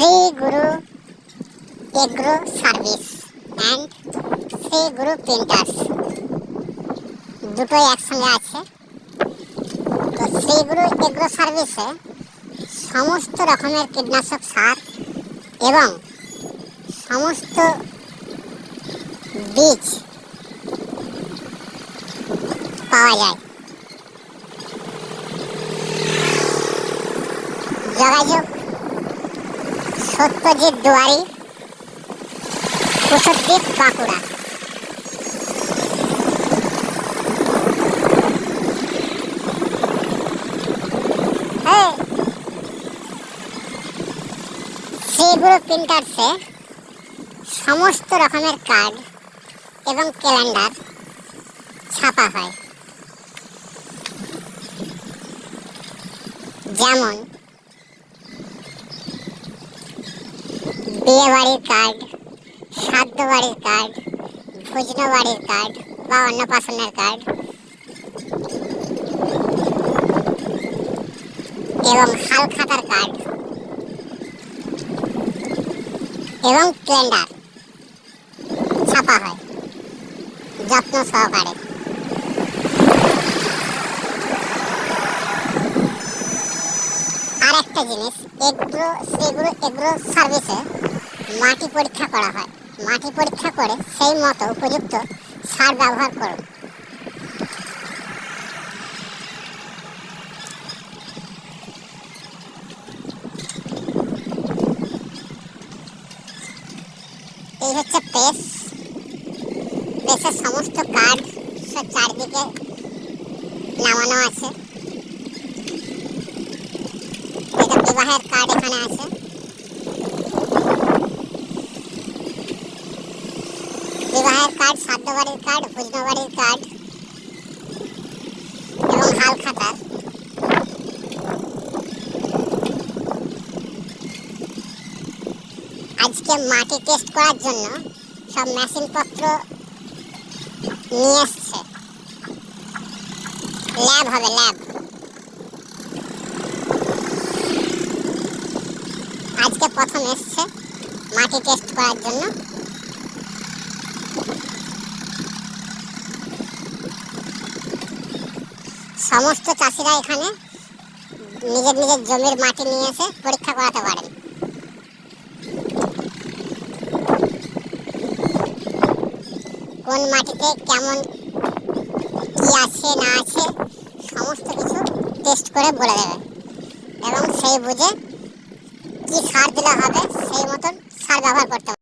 Shri Guru agro service and Shri Guru printers দুটোই একসঙ্গে আছে। তো শ্রী গুরু এগ্রো সার্ভিসে সমস্ত রকমের কীটনাশক সার এবং সমস্ত বীজ পাওয়া যায়। যোগাযোগ সত্যজিৎ দুয়ারি কুশদ্বীপ বাঁকুড়া। শ্রীগুরু প্রিন্টার্সে সমস্ত রকমের কার্ড এবং ক্যালেন্ডার ছাপা হয়। যেমন বিয়ে বাড়ির কার্ড শ্রাদ্ধ বাড়ির কার্ড ভোজন বাড়ির কার্ড বা অন্নপ্রাশনের কার্ড এবং হাল খাতার কার্ড এবং ক্যালেন্ডার ছাপা হয়, যত্ন সহকারে। আর একটা জিনিস, এগ্রো সেগুলো এগ্রো সার্ভিসে মাটি পরীক্ষা করা হয়। মাটি পরীক্ষা করে সেই মতো উপযুক্ত সার ব্যবহার করুন। এই হচ্ছে প্রেস প্রেসের সমস্ত কার্ড সব চারদিকে নামানো আছে। এটা বিবাহের কার্ড এখানে আছে বিবাহের কার্ড শ্রাদ্ধ বাড়ির কার্ড ভোজন বাড়ির কার্ড এবং হাল খাতার আজকে মাটি টেস্ট করার জন্য সব মেশিনপত্র নিয়ে এসছে। ল্যাব হবে ল্যাব আজকে প্রথম এসছে মাটি টেস্ট করার জন্য। সমস্ত চাষিরা এখানে নিজের নিজের জমির মাটি নিয়ে এসে পরীক্ষা করাতে পারেন। কোন মাটিতে কেমন কি আছে, না আছে, সমস্ত কিছু টেস্ট করে বলে দেবে। এবং সেই বুঝে কি সার দিলে হবে, সেই মতন সার ব্যবহার করতে হবে।